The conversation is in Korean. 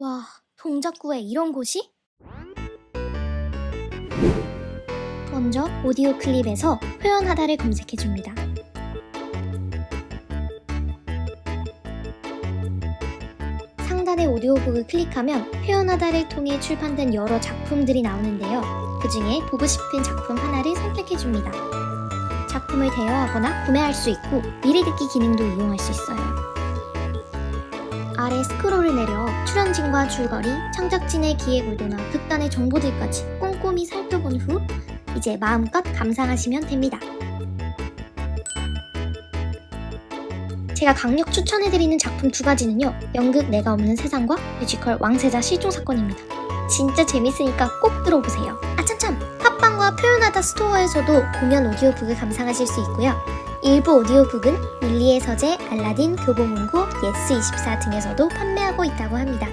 와, 동작구에 이런 곳이? 먼저 오디오 클립에서 표현하다를 검색해줍니다. 상단의 오디오북을 클릭하면 표현하다를 통해 출판된 여러 작품들이 나오는데요. 그 중에 보고 싶은 작품 하나를 선택해줍니다. 작품을 대여하거나 구매할 수 있고 미리 듣기 기능도 이용할 수 있어요. 아래 스크롤을 내려 출연진과 줄거리, 창작진의 기획 의도나 극단의 정보들까지 꼼꼼히 살펴본 후 이제 마음껏 감상하시면 됩니다. 제가 강력 추천해드리는 작품 두 가지는요. 연극 내가 없는 세상과 뮤지컬 왕세자 실종 사건입니다. 진짜 재밌으니까 꼭 들어보세요. 팟빵과 표현하다 스토어에서도 공연 오디오북을 감상하실 수 있고요. 일부 오디오북은 밀리의 서재, 알라딘, 교보문고, 예스24 등에서도 판매하고 있다고 합니다.